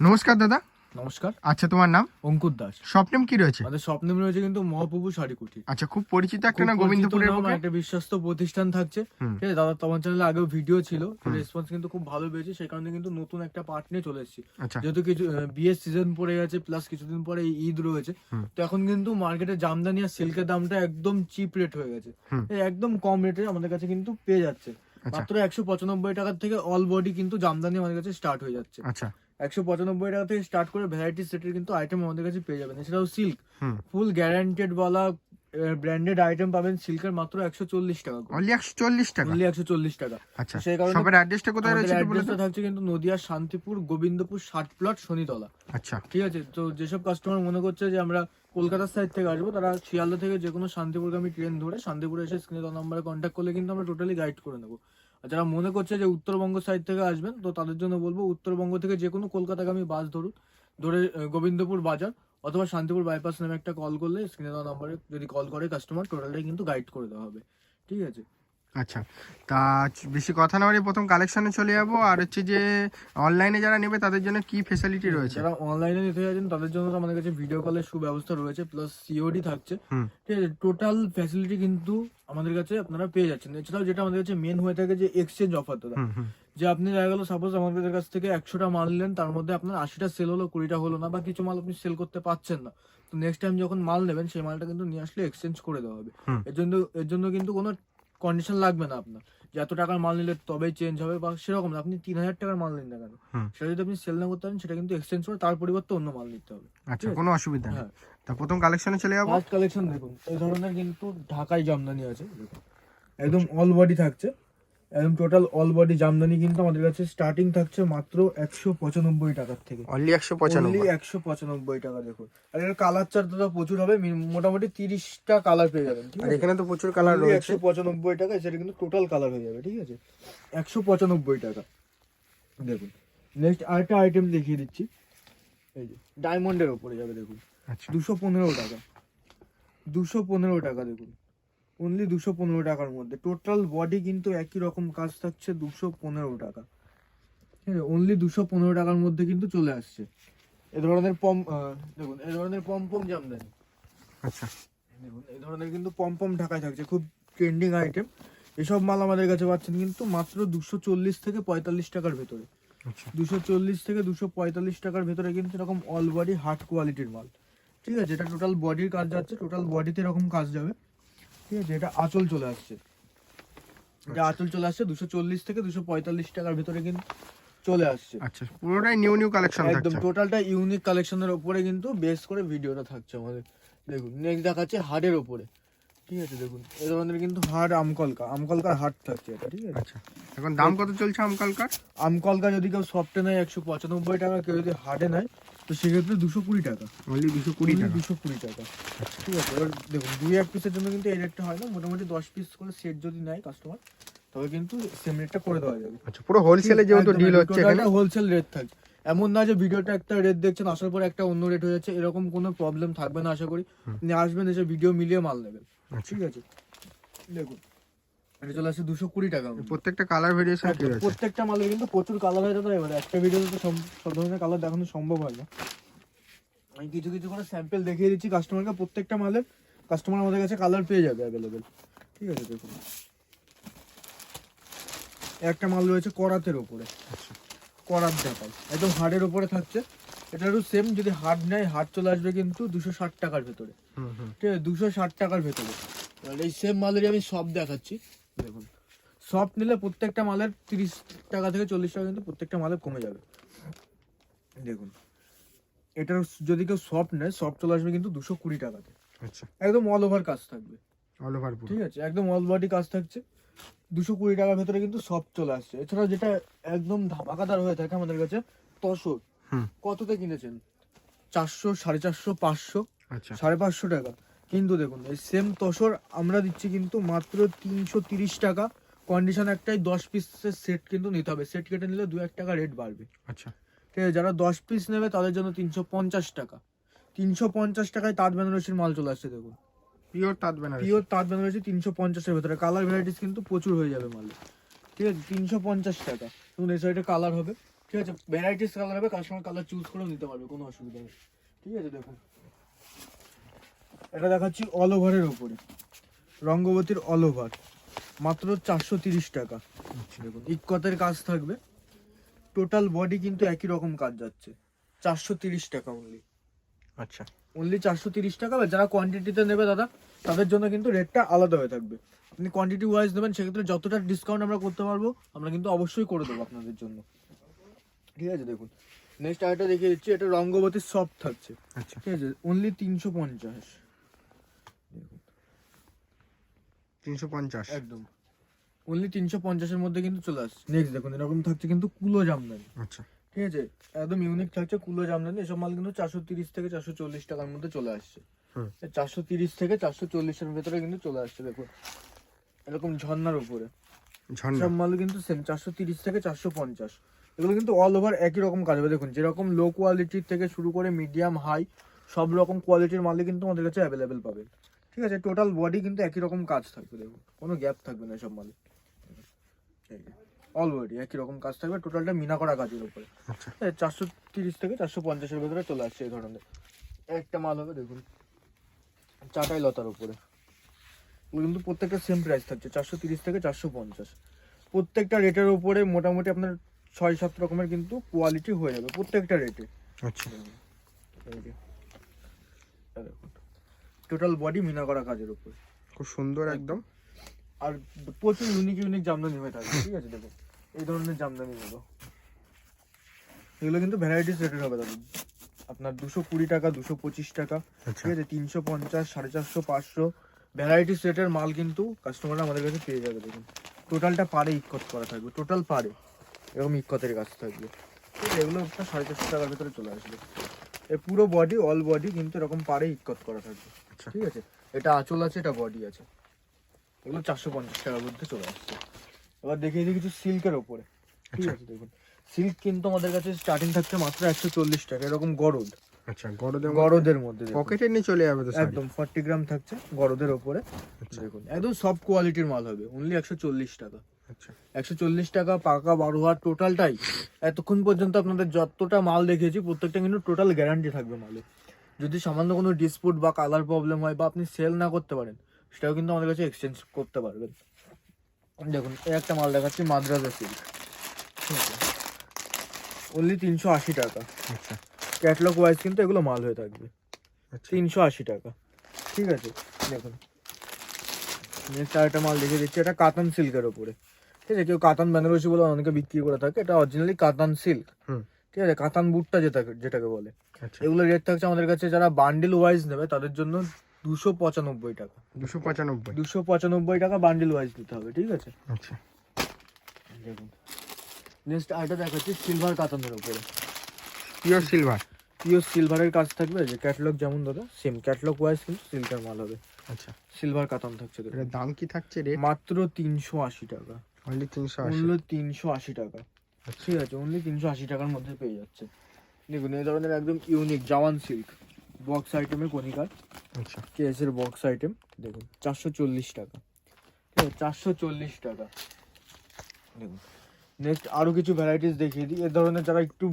নমস্কার দাদা। নমস্কার। আচ্ছা তোমার নাম? অঙ্কুর দাস। শপ নেম কি রয়েছে? আমাদের স্বপ্নে রয়েছে কিন্তু মহাপ্রভু শাড়ি কুঠি আচ্ছা খুব পরিচিত একটা না গোবিন্দপুরের একটা বিশ্বস্ত প্রতিষ্ঠান থাকছে। ঠিক আছে দাদা তোমার চ্যানেলে আগেও ভিডিও ছিল। রেসপন্স কিন্তু খুব ভালো পেয়েছে। সেই কারণে কিন্তু নতুন একটা পার্ট নিয়ে চলে এসেছি। আচ্ছা। যেহেতু কিছু বিয়ের সিজন পড়ে গেছে প্লাস কিছুদিন পরে ঈদ রয়েছে। তো এখন কিন্তু মার্কেটে জামদানি আর সিল্কের দামটা একদম চিপ রেট হয়ে গেছে। একদম কম রেটে আমাদের কাছে কিন্তু পেয়ে যাচ্ছে। আচ্ছা। মাত্র একশো পঁচানব্বই টাকার থেকে অল বডি কিন্তু জামদানি আমাদের কাছে স্টার্ট হয়ে যাচ্ছে। আচ্ছা। একশো পঁচানব্বই টাকা থেকে স্টার্ট করে ভ্যারাইটি সেটের কিন্তু আইটেম আমাদের কাছে পেয়ে যাবেন। এছাড়াও সিল্ক ফুল গ্যারান্টেড বলা ব্র্যান্ডেড আইটেম পাবেন সিল্কের মাত্র একশো চল্লিশ টাকা অনলি একশো চল্লিশ টাকা? অনলি একশো চল্লিশ টাকা। আচ্ছা সেই কারণে শপের অ্যাড্রেসটা কোথায় রয়েছে অ্যাড্রেসটা থাকছে কিন্তু নদিয়ার শান্তিপুর গোবিন্দপুর ষাট প্লট শনিতলা। আচ্ছা। ঠিক আছে? তো যেসব কাস্টমার মনে করছে যে আমরা কলকাতার সাইড থেকে আসব তারা শিয়ালদা থেকে যে কোনো শান্তিপুরগামী ট্রেন ধরে শান্তিপুরে এসে স্ক্রিনে নাম্বারে কন্ট্যাক্ট করলে কিন্তু আমরা টোটালি গাইড করে নেব। আর যারা মনে করছে যে উত্তরবঙ্গ সাইড থেকে আসবেন তো তাদের জন্য বলব উত্তরবঙ্গ থেকে যে কোনো কলকাতাগামী বাস ধরুন ধরে গোবিন্দপুর বাজার অথবা শান্তিপুর বাইপাস নামে একটা কল করলে স্ক্রিনে দেওয়া নাম্বারে যদি কল করে কাস্টমার টোটালটাই কিন্তু গাইড করে দেওয়া হবে। ঠিক আছে? আচ্ছা। তা বেশি কথা না বাড়িয়ে প্রথম কালেকশনে চলে যাব আর হচ্ছে যে অনলাইনে যারা নেবে তাদের জন্য কি ফেসিলিটি রয়েছে? যারা অনলাইনে নিতে যাচ্ছেন তাদের জন্য তো আমাদের কাছে ভিডিও কলের সুব্যবস্থা রয়েছে প্লাস সিওডি থাকছে। ঠিক আছে? টোটাল ফ্যাসিলিটি কিন্তু আমাদের কাছে আপনারা পেয়ে যাচ্ছেন। এছাড়াও যেটা আমাদের কাছে মেন হয়ে থাকে যে এক্সচেঞ্জ অফার দাদা যে আপনি দেখা গেল সাপোজ আমাদের কাছ থেকে একশোটা মাল নিলেন তার মধ্যে আপনার আশিটা সেল হলো কুড়িটা হলো না বা কিছু মাল আপনি সেল করতে পারছেন না। তো নেক্সট টাইম যখন মাল নেবেন সেই মালটা কিন্তু নিয়ে আসলে এক্সচেঞ্জ করে দেওয়া হবে। এর জন্য এর জন্য কিন্তু কোনো কন্ডিশন লাগবে না আপনার। যে এত টাকার মাল নিলে তবেই চেঞ্জ হবে বা সেরকম না আপনি তিন হাজার টাকার মাল নিন না কেন। সেটা যদি আপনি সেল না করতে পারেন সেটা কিন্তু এক্সচেঞ্জ করে তার পরিবর্তে অন্য মাল নিতে হবে। আচ্ছা কোনো অসুবিধা নেই। হ্যাঁ। তা প্রথম কালেকশনে চলে যাব? ফার্স্ট কালেকশন দেখুন এই ধরনের কিন্তু ঢাকাই জামদানি আছে একদম অল বডি থাকছে। একদম টোটাল অল বডি জামদানি কিন্তু আমাদের কাছে স্টার্টিং থাকছে মাত্র একশো পঁচানব্বই টাকার থেকে। অনলি একশো পঁচানব্বই। একশো পঁচানব্বই টাকা দেখুন। আর এর কালার চার্ট তো প্রচুর হবে মোটামুটি তিরিশটা কালার পেয়ে যাবেন আর এখানে তো প্রচুর কালার রয়েছে। একশো পঁচানব্বই টাকা সেটা কিন্তু টোটাল কালার হয়ে যাবে ঠিক আছে? একশো পঁচানব্বই টাকা দেখুন। নেক্সট আরেকটা আইটেম দেখিয়ে দিচ্ছি। এই যে ডায়মন্ডের ওপরে যাবে দেখুন। আচ্ছা। দুশো পনেরো টাকা। দুশো পনেরো টাকা দেখুন। অনলি দুশো পনেরো টাকার মধ্যে। টোটাল বডি কিন্তু একই রকম কাজ থাকছে দুশো পনেরো টাকা। ঠিক আছে? অনলি দুশো পনেরো টাকার মধ্যে কিন্তু চলে আসছে। এ ধরনের পম দেখুন এ ধরনের পম পম জামদানি। আচ্ছা। দেখুন এই ধরনের কিন্তু পম পম ঢাকায় থাকছে খুব ট্রেন্ডিং আইটেম এসব মাল আমাদের কাছে পাচ্ছেন কিন্তু মাত্র দুশো চল্লিশ থেকে পঁয়তাল্লিশ টাকার ভেতরে। আচ্ছা। দুশো চল্লিশ থেকে দুশো পঁয়তাল্লিশ টাকার ভেতরে কিন্তু এরকম অল বডি হার্ড কোয়ালিটির মাল। ঠিক আছে? এটা টোটাল বডির কাজ যাচ্ছে টোটাল বডিতে এরকম কাজ যাবে। আছে এটা আঁচল চলে আসছে। এটা আচল চলে আসছে দুশো চল্লিশ থেকে দুশো পঁয়তাল্লিশ টাকার ভিতরে কিন্তু চলে আসছে। আচ্ছা পুরোটাই নিউ নিউ কালেকশন একদম টোটালটা ইউনিক কালেকশনের ওপরে কিন্তু বেশ করে ভিডিওটা থাকছে আমাদের। দেখুন নেক্সট দেখাচ্ছে হাড়ের ওপরে ঠিক আছে দেখুন। এই ধরনের কিন্তু হার্ড আমকলকা আমকলকার হার্ড থাকছে এটা ঠিক আছে? আচ্ছা এখন দাম কত চলছে আমকালকার? আমকলকা যদি কেউ সফটে নেয় একশো পঁচানব্বই টাকা কেউ যদি হার্ডে নেয় তো সেক্ষেত্রে দুশো কুড়ি টাকা। অনলি দুশো কুড়ি টাকা। দুশো কুড়ি টাকা। আচ্ছা। ঠিক আছে এবার দেখুন দুই এক পিসের জন্য কিন্তু এই রেটটা হয় না মোটামুটি দশ পিস করে সেট যদি নেয় কাস্টমার তবে কিন্তু সেম রেটটা করে দেওয়া যাবে। আচ্ছা পুরো হোলসেলে যেহেতু ডিল হচ্ছে এখানে। হোলসেল রেট থাকছে এমন না যে ভিডিওটা একটা রেট দেখছেন আসার পর একটা অন্য রেট হয়ে যাচ্ছে এরকম কোনো প্রবলেম থাকবে না আশা করি। আপনি আসবেন এসে ভিডিও মিলিয়ে মাল নেবেন। ঠিক আছে। দেখুন। এটা চলে আসছে দুশো কুড়ি টাকা প্রত্যেকটা কালার ভেরিয়েশন কি একদম, রয়েছে প্রত্যেকটা মালের কিন্তু প্রচুর কালার হয়ে যাবে। এবারে একটা ভিডিওতে তো সব সব ধরনের কালার দেখানো সম্ভব হয় না। আমি কিছু কিছু করে স্যাম্পল দেখিয়ে দিচ্ছি কাস্টমারকে প্রত্যেকটা মালের কাস্টমার আমাদের কাছে কালার পেয়ে যাবে অ্যাভেলেবেল ঠিক আছে দেখুন। একটা মাল রয়েছে করাতের ওপরে আচ্ছা। করাত দেখায়। একদম হার্ডের ওপরে থাকছে। এটারও সেম যদি হার্ড নেয় হার্ড চলে আসবে কিন্তু দুশো ষাট টাকার ভেতরে। হুম হুম। ঠিক আছে? দুশো ষাট টাকার ভেতরে। এবার এই সেম মালেরই আমি সব দেখাচ্ছি। দেখুন। সব নিলে প্রত্যেকটা মালের তিরিশ টাকা থেকে চল্লিশ টাকা কিন্তু প্রত্যেকটা মালের কমে যাবে। দেখুন। এটার যদি কেউ সফট নেয় সফট চলে আসবে কিন্তু দুশো কুড়ি টাকাতে। আচ্ছা। একদম অল ওভার কাজ থাকবে। অল ওভার পুরো। ঠিক আছে? একদম অল বডি কাজ থাকছে। দুশো কুড়ি টাকার ভেতরে কিন্তু সফট চলে আসছে। এছাড়া যেটা একদম ধামাকাদার হয়ে থাকে আমাদের কাছে তসর। কততে কিনেছেন? চারশো সাড়ে চারশো পাঁচশো? আচ্ছা। সাড়ে পাঁচশো টাকা। কিন্তু দেখুন এই সেম তসর আমরা দিচ্ছি কিন্তু মাত্র তিনশো তিরিশ টাকা। কন্ডিশন একটাই দশ পিসের সেট কিন্তু নিতে হবে। সেট কেটে নিলে দু এক টাকা রেট বাড়বে। আচ্ছা। ঠিক আছে যারা দশ পিস নেবে তাদের জন্য তিনশো পঞ্চাশ টাকা। তিনশো পঞ্চাশ টাকায় তাঁত বেনারসির মাল চলে আসছে দেখুন। পিওর তাঁত বেনারসি পিওর তাঁত বেনারসি তিনশো পঞ্চাশের ভেতরে। কালার ভ্যারাইটিস কিন্তু প্রচুর হয়ে যাবে মালে। ঠিক আছে তিনশো পঞ্চাশ টাকা। দেখুন এই সাইডে কালার হবে। ঠিক আছে ভ্যারাইটিস কালার হবে কাস্টমার কালার চুজ করেও নিতে পারবে কোনো অসুবিধা নেই। ঠিক আছে দেখুন এটা দেখাচ্ছি অল ওভারের উপরে। রঙ্গবতীর অল ওভার মাত্র চারশো তিরিশ টাকা। দেখুন ইকতের কাজ থাকবে। টোটাল বডি কিন্তু একই রকম কাজ যাচ্ছে। চারশো তিরিশ টাকা অনলি আচ্ছা। অনলি চারশো তিরিশ টাকা বা যারা কোয়ান্টিটিতে নেবে দাদা তাদের জন্য কিন্তু রেটটা আলাদা হয়ে থাকবে। আপনি কোয়ান্টিটি ওয়াইজ নেবেন সেক্ষেত্রে যতটা ডিসকাউন্ট আমরা করতে পারব আমরা কিন্তু অবশ্যই করে দেবো আপনাদের জন্য। ঠিক আছে দেখুন। নেক্সট আরেকটা দেখিয়ে দিচ্ছি এটা রঙ্গবতীর সফট থাকছে। আচ্ছা। ঠিক আছে অনলি তিনশো পঞ্চাশ। তিনশো পঞ্চাশ। একদম। অনলি তিনশো পঞ্চাশের মধ্যে কিন্তু চলে আসছে। নেক্সট দেখুন এরকম থাকছে কিন্তু কুলো জামদানি। আচ্ছা। ঠিক আছে একদম ইউনিক থাকছে কুলো জামদানি। এসব মাল কিন্তু চারশো তিরিশ থেকে চারশো চল্লিশ টাকার মধ্যে চলে আসছে। চারশো তিরিশ থেকে চারশো চল্লিশের ভেতরে কিন্তু চলে আসছে দেখুন। এরকম ঝর্নার উপরে। ঝর্ণা। সব মাল কিন্তু সেম চারশো তিরিশ থেকে চারশো পঞ্চাশ। এগুলো কিন্তু অল ওভার একই রকম কাজ হবে। দেখুন যেরকম লো কোয়ালিটির থেকে শুরু করে মিডিয়াম হাই সব রকম কোয়ালিটির মালই কিন্তু আমাদের কাছে অ্যাভেলেবেল পাবে। ঠিক আছে? টোটাল বডি কিন্তু একই রকম কাজ থাকবে দেখুন। কোনো গ্যাপ থাকবে না সব মালে। অল বডি একই রকম কাজ থাকবে টোটালটা মিনা করা কাজের উপরে। আচ্ছা। চারশো তিরিশ থেকে চারশো পঞ্চাশের ভেতরে চলে আসছে এই ধরনের। একটা মাল হবে দেখুন চাটাই লতার উপরে। কিন্তু প্রত্যেকটা সেম প্রাইস থাকছে চারশো তিরিশ থেকে চারশো পঞ্চাশ। প্রত্যেকটা রেটের উপরে মোটামুটি আপনার ছয় সাত রকমের কিন্তু কোয়ালিটি হয়ে যাবে প্রত্যেকটা রেটে আচ্ছা। টোটাল বডি মিনা করা কাজের উপর। খুব সুন্দর একদম। আর প্রচুর ইউনিক ইউনিক জামদানি হয়ে থাকে ঠিক আছে দেখুন। এই ধরনের জামদানি গুলো এগুলো কিন্তু ভ্যারাইটিস রেটের হবে দাদা আপনার দুশো কুড়ি টাকা দুশো পঁচিশ টাকা আচ্ছা। ঠিক আছে তিনশো পঞ্চাশ সাড়ে চারশো পাঁচশো। ভ্যারাইটিস রেটের মাল কিন্তু কাস্টমাররা আমাদের কাছে পেয়ে যাবে দেখুন। টোটালটা পারে ইকত করা থাকবে টোটাল পারে। এরকম ইকতের কাজ থাকবে। এগুলো আপনার সাড়ে চারশো টাকার ভেতরে চলে আসবে। এ পুরো বডি অল বডি কিন্তু এরকম পারে ইকত করা থাকবে। আচ্ছা। ঠিক আছে? এটা আঁচল আছে এটা বডি আছে। এগুলো চারশো পঞ্চাশ টাকার মধ্যে চলে আসছে। এবার দেখিয়ে দিই কিছু সিল্কের ওপরে। ঠিক আচ্ছা। আছে দেখুন। সিল্ক কিন্তু আমাদের কাছে স্টার্টিং থাকছে মাত্র একশো চল্লিশ টাকা এরকম গরদ। আচ্ছা গরদের গরদের মধ্যে পকেটে নিয়ে চলে যাবে তো একদম ফর্টি গ্রাম থাকছে গরদের ওপরে। আচ্ছা। দেখুন একদম সব কোয়ালিটির মাল হবে অনলি একশো চল্লিশ টাকা। একশো চল্লিশ টাকা পাকা বারো হাত টোটালটাই। এতক্ষণ পর্যন্ত আপনাদের যতটা মাল দেখিয়েছি প্রত্যেকটা কিন্তু টোটাল গ্যারান্টি থাকবে মালে। যদি সামান্য কোনো ডিসপুট বা কালার প্রবলেম হয় বা আপনি সেল না করতে পারেন সেটাও কিন্তু আমাদের কাছে এক্সচেঞ্জ করতে পারবেন। দেখুন এই একটা মাল দেখাচ্ছি মাদ্রাজা সিল্ক অনলি তিনশো আশি টাকা। আচ্ছা। ক্যাটলগ ওয়াইজ কিন্তু এগুলো মাল হয়ে থাকবে। আচ্ছা। তিনশো আশি টাকা। ঠিক আছে দেখুন। নেক্সট আরেকটা মাল দেখে দিচ্ছি এটা কাতান সিল্কের ওপরে। ঠিক আছে কেউ কাতান বেনারসি বলে অনেকে বিক্রি করে থাকে এটা অরিজিনালি কাতান সিল্ক হুম। ঠিক আছে কাতান বুটটা যেটাকে যেটাকে বলে। আচ্ছা। এগুলো রেট থাকছে আমাদের কাছে যারা বান্ডিল ওয়াইজ নেবে তাদের জন্য দুশো পঁচানব্বই টাকা। দুশো পঁচানব্বই। দুশো পঁচানব্বই টাকা বান্ডিল ওয়াইজ দিতে হবে ঠিক আছে? আচ্ছা। দেখুন। নেক্সট আরেকটা দেখাচ্ছি সিলভার কাতানের উপরে। পিওর সিলভার পিওর সিলভারের কাজ থাকবে যে ক্যাটলগ যেমন দাদা সেম ক্যাটলগ ওয়াইজ কিন্তু সিল্কের মাল হবে। আচ্ছা। সিলভার কাতান থাকছে। দাম কি থাকছে রেট মাত্র তিনশো আশি টাকা। অনলি তিনশো আশি। অনলি তিনশো আশি টাকা। ঠিক আছে অনলি তিনশো আশি টাকার মধ্যে পেয়ে যাচ্ছে। দেখুন এই ধরনের একদম ইউনিক জাওয়ান সিল্ক বক্স আইটেমের কনিকার আচ্ছা। কেসের বক্স আইটেম দেখুন চারশো চল্লিশ টাকা। ঠিক আছে চারশো চল্লিশ টাকা। দেখুন নেক্সট আরও কিছু ভ্যারাইটিস দেখিয়ে দিই। এ ধরনের যারা একটু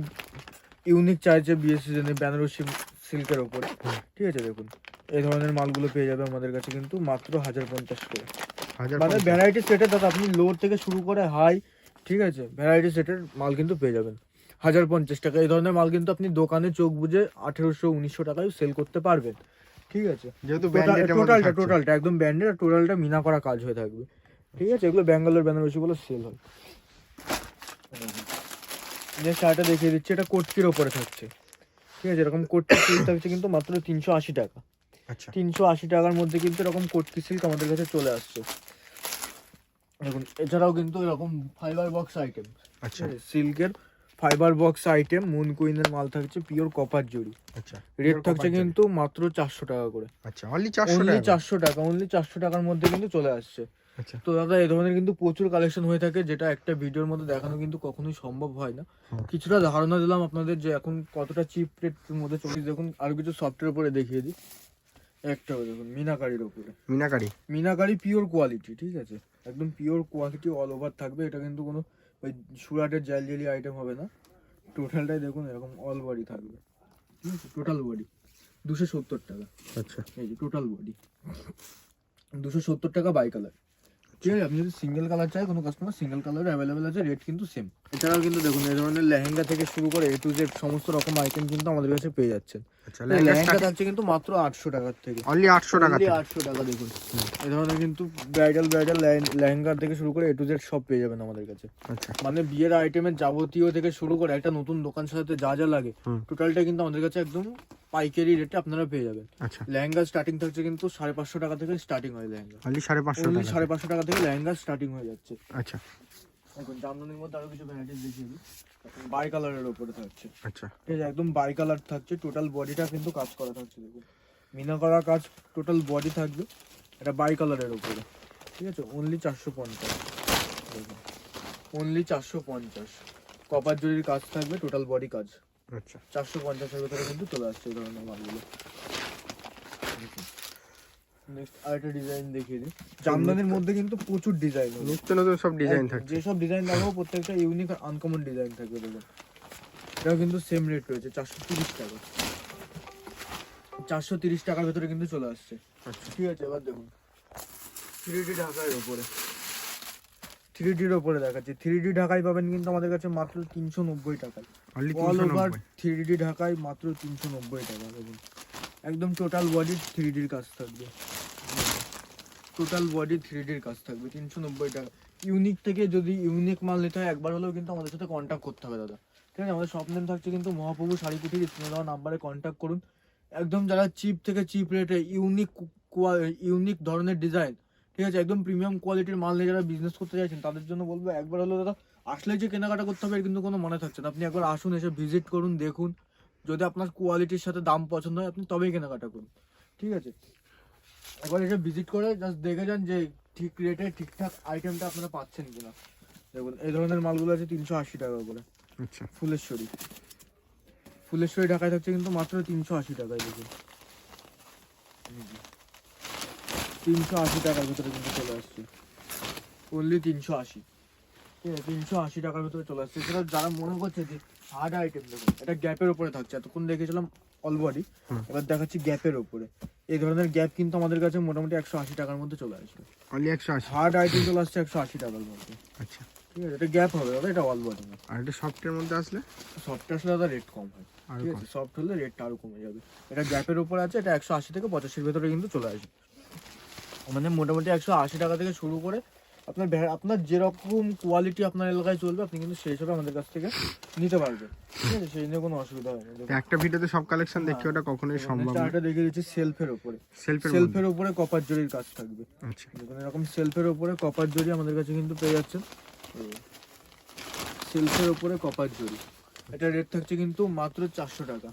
ইউনিক চাইছে বিয়ে সিজনে বেনারসি সিল্কের ওপরে। ঠিক আছে দেখুন এই ধরনের মালগুলো পেয়ে যাবে আমাদের কাছে কিন্তু মাত্র হাজার পঞ্চাশ করে। হাজার মানে। ভ্যারাইটি সেটের দাদা আপনি লো থেকে শুরু করে হাই ঠিক আছে? ভ্যারাইটি সেটের মাল কিন্তু পেয়ে যাবেন। হাজার পঞ্চাশ টাকা এই ধরনের মাল কিন্তু আপনি দোকানে চোখ বুঝে আঠেরোশো উনিশশো টাকায় সেল করতে পারবেন। ঠিক আছে? যেহেতু টোটালটা টোটালটা একদম ব্যান্ডেড আর টোটালটা মিনা করা কাজ হয়ে থাকবে। ঠিক আছে? এগুলো ব্যাঙ্গালোর বেনারসি গুলো সেল হয়। নেক্সট আরেকটা দেখিয়ে দিচ্ছি এটা কোটকির ওপরে থাকছে। ঠিক আছে? এরকম কোটকি সিল্ক থাকছে কিন্তু মাত্র তিনশো আশি টাকা। আচ্ছা। তিনশো আশি টাকার মধ্যে কিন্তু এরকম কোটকি সিল্ক আমাদের কাছে চলে আসছে। দেখুন এছাড়াও কিন্তু এরকম ফাইবার বক্স আইটেম আচ্ছা। সিল্কের ফাইবার বক্স আইটেম মুন কুইনের মাল থাকছে পিওর কপার জড়ি আচ্ছা রেট থাকছে কিন্তু মাত্র চারশো টাকা করে। আচ্ছা অনলি চারশো অনলি টাকা চারশো টাকা অনলি চারশো টাকার মধ্যে কিন্তু চলে আসছে। আচ্ছা। তো দাদা এই ধরনের কিন্তু প্রচুর কালেকশন হয়ে থাকে যেটা একটা ভিডিওর মধ্যে দেখানো কিন্তু কখনোই সম্ভব হয় না। কিছুটা ধারণা দিলাম আপনাদের যে এখন কতটা চিপ রেটের মধ্যে চলছে। দেখুন আরও কিছু সফটওয়্যার উপরে দেখিয়ে দিই। একটা দেখুন মিনাকারির উপরে। মিনাকারি? মিনাকারি পিওর কোয়ালিটি ঠিক আছে? একদম পিওর কোয়ালিটি অল ওভার থাকবে এটা কিন্তু কোনো ওই সুরাটের জাল জালি আইটেম হবে না। টোটালটাই দেখুন এরকম অল বডি থাকবে। ঠিক আছে? টোটাল বডি দুশো সত্তর টাকা। আচ্ছা। এই যে টোটাল বডি দুশো সত্তর টাকা বাই কালার ঠিক আছে? আপনি যদি সিঙ্গেল কালার চাই কোনো কাস্টমার সিঙ্গেল কালার অ্যাভেলেবেল আছে রেট কিন্তু সেম এছাড়াও কিন্তু দেখুন এই ধরনের লেহেঙ্গা থেকে শুরু করে এ টু জেড সমস্ত রকম আইটেম কিন্তু আমাদের কাছে পেয়ে যাচ্ছেন। আচ্ছা লেহেঙ্গা থাকছে কিন্তু মাত্র আটশো টাকার থেকে। অনলি আটশো টাকা আটশো টাকা দেখুন। এই ধরনের কিন্তু ব্রাইডাল ব্রাইডাল লেহেঙ্গার থেকে শুরু করে এ টু জেড সব পেয়ে যাবেন আমাদের কাছে। আচ্ছা। মানে বিয়ের আইটেমের যাবতীয় থেকে শুরু করে একটা নতুন দোকান সাজাতে যা যা লাগে টোটালটা কিন্তু আমাদের কাছে একদম পাইকারি রেটে আপনারা পেয়ে যাবেন। আচ্ছা। লেহেঙ্গা স্টার্টিং থাকছে কিন্তু সাড়ে পাঁচশো টাকা থেকে স্টার্টিং হয় লেহেঙ্গা। সাড়ে পাঁচশো সাড়ে পাঁচশো টাকা থেকে লেহেঙ্গা স্টার্টিং হয়ে যাচ্ছে। আচ্ছা। এখন জামদানির মধ্যে আরও কিছু ভ্যারাইটিস দেখিয়ে দিই। বাই কালারের ওপরে থাকছে। আচ্ছা। ঠিক আছে একদম বাই কালার থাকছে টোটাল বডিটা কিন্তু কাজ করা থাকছে দেখুন। মিনা করা কাজ টোটাল বডি থাকবে। এটা বাই কালারের ওপরে ঠিক আছে? অনলি চারশো পঞ্চাশ। দেখুন। অনলি চারশো পঞ্চাশ। কপার জরির কাজ থাকবে টোটাল বডি কাজ। আচ্ছা। চারশো পঞ্চাশের ভেতরে কিন্তু চলে আসছে এই ধরনের মালগুলো। নেক্সট আরেকটা ডিজাইন দেখিয়ে দিই। জামদানির মধ্যে কিন্তু প্রচুর ডিজাইন নিত্য নতুন সব ডিজাইন থাকছে। যেসব ডিজাইন দেখাবো প্রত্যেকটা ইউনিক আর আনকমন ডিজাইন থাকবে দেখুন এটাও কিন্তু সেম রেট রয়েছে চারশো তিরিশ টাকা। চারশো তিরিশ টাকার ভেতরে কিন্তু চলে আসছে। আচ্ছা। ঠিক আছে এবার দেখুন। থ্রি ডি ঢাকার ওপরে থ্রি ডির ওপরে দেখাচ্ছি। থ্রি ডি ঢাকায় পাবেন কিন্তু আমাদের কাছে মাত্র তিনশো নব্বই টাকায়। অল ওভার থ্রি ডি ঢাকায় মাত্র তিনশো নব্বই টাকা দেখুন। একদম টোটাল বডি থ্রি ডির কাজ থাকবে। টোটাল বডি থ্রি ডির কাজ থাকবে, তিনশো নব্বই টাকা ইউনিক থেকে যদি ইউনিক মাল নিতে হয়, একবার হলেও কিন্তু আমাদের সাথে কন্ট্যাক্ট করতে হবে দাদা। ঠিক আছে? আমাদের নেম থাকছে কিন্তু মহাপ্রভু শাড়ি কুটির স্ক্রিনে দেওয়া নাম্বারে কন্ট্যাক্ট করুন। একদম যারা চিপ থেকে চিপ রেটে ইউনিক ইউনিক ধরনের ডিজাইন ঠিক আছে? একদম প্রিমিয়াম কোয়ালিটির মাল নিয়ে যারা বিজনেস করতে চাইছেন, তাদের জন্য বলব, একবার হলেও দাদা, আসলে যে কেনাকাটা করতে হবে কিন্তু কোনো মনে থাকছে না। আপনি একবার আসুন, এসে ভিজিট করুন, দেখুন। যদি আপনার কোয়ালিটির সাথে দাম পছন্দ হয়, আপনি তবেই কেনাকাটা করুন। ঠিক আছে? একবার এসে ভিজিট করে জাস্ট দেখে যান যে ঠিক রেটে ঠিকঠাক আইটেমটা আপনারা পাচ্ছেন কিনা। দেখুন এই ধরনের মালগুলো আছে তিনশো আশি টাকা করে। আচ্ছা। ফুলেশ্বরী। ফুলেশ্বরী ঢাকায় থাকছে কিন্তু মাত্র তিনশো আশি টাকায় দেখুন। তিনশো আশি টাকার ভিতরে কিন্তু চলে আসছে। অনলি তিনশো আশি। ঠিক আছে তিনশো আশি টাকার ভিতরে চলে আসছে। সেটা যারা মনে করছে যে হার্ড আইটেম দেখুন এটা গ্যাপের উপরে থাকছে। এতক্ষণ দেখেছিলাম অল বডি এবার দেখাচ্ছি গ্যাপের উপরে। এই ধরনের গ্যাপ কিন্তু আমাদের কাছে মোটামুটি একশো আশি টাকার মধ্যে চলে আসবে। অনলি একশো আশি। হার্ড আইটেম চলে আসছে একশো আশি টাকার মধ্যে। আচ্ছা। ঠিক আছে এটা গ্যাপ হবে দাদা এটা অল বডি আর এটা সফটের মধ্যে আসলে? সফটটা আসলে দাদা রেট কম হয়। ঠিক আছে সফট হলে রেটটা আরও কমে যাবে। এটা গ্যাপের উপর আছে এটা একশো আশি থেকে পঁচাশির ভেতরে কিন্তু চলে আসবে। মানে মোটামুটি একশো আশি টাকা থেকে শুরু করে আপনার আপনার যেরকম কোয়ালিটি আপনার এলাকায় চলবে আপনি কিন্তু সেই হিসাবে আমাদের কাছ থেকে নিতে পারবেন। ঠিক আছে? সেই নিয়ে কোনো অসুবিধা হবে না। একটা ভিডিওতে সব কালেকশন দেখি ওটা কখনোই সম্ভব না। এটা দেখিয়ে দিচ্ছি সেলফের উপরে। সেলফের সেলফের উপরে কপার জরির কাজ থাকবে। আচ্ছা। দেখুন এরকম সেলফের উপরে কপার জরি আমাদের কাছে কিন্তু পেয়ে যাচ্ছেন। সেলফের উপরে কপার জরি এটা রেট থাকছে কিন্তু মাত্র চারশো টাকা।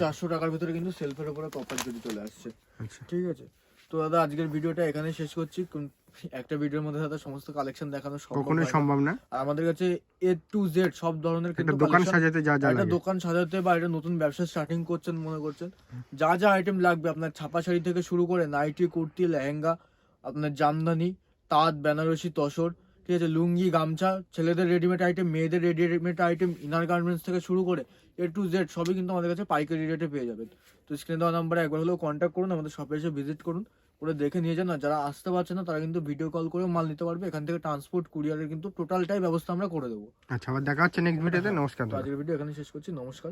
চারশো টাকার ভিতরে কিন্তু সেলফের উপরে কপার জরি চলে আসছে। আচ্ছা। ঠিক আছে? তো দাদা আজকের ভিডিওটা এখানে শেষ করছি। একটা ভিডিওর মধ্যে দাদা সমস্ত কালেকশন দেখানো সম্ভব কখনোই সম্ভব না। আর আমাদের কাছে এ টু জেড সব ধরনের কিন্তু দোকান সাজাতে যা যা একটা দোকান সাজাতে বা একটা নতুন ব্যবসা স্টার্টিং করছেন মনে করছেন যা যা আইটেম লাগবে আপনার ছাপা শাড়ি থেকে শুরু করে নাইটি কুর্তি লেহেঙ্গা আপনার জামদানি তাঁত বেনারসি তসর ঠিক আছে লুঙ্গি গামছা ছেলেদের রেডিমেড আইটেম মেয়েদের রেডিমেড আইটেম ইনার গার্মেন্টস থেকে শুরু করে এ টু জেড সবই কিন্তু আমাদের কাছে পাইকারি রেটে পেয়ে যাবেন। তো স্ক্রিনে দেওয়া নাম্বারে একবার হলেও কন্ট্যাক্ট করুন আমাদের শপে এসে ভিজিট করুন করে দেখে নিয়ে যান। আর যারা আসতে পারছে না তারা কিন্তু ভিডিও কল করে মাল নিতে পারবে। এখান থেকে ট্রান্সপোর্ট কুরিয়ারের কিন্তু টোটালটাই ব্যবস্থা আমরা করে দেবো। আচ্ছা আবার দেখা হচ্ছে নেক্সট ভিডিওতে নমস্কার তো দাদা। আজকের ভিডিও এখানে শেষ করছি। নমস্কার।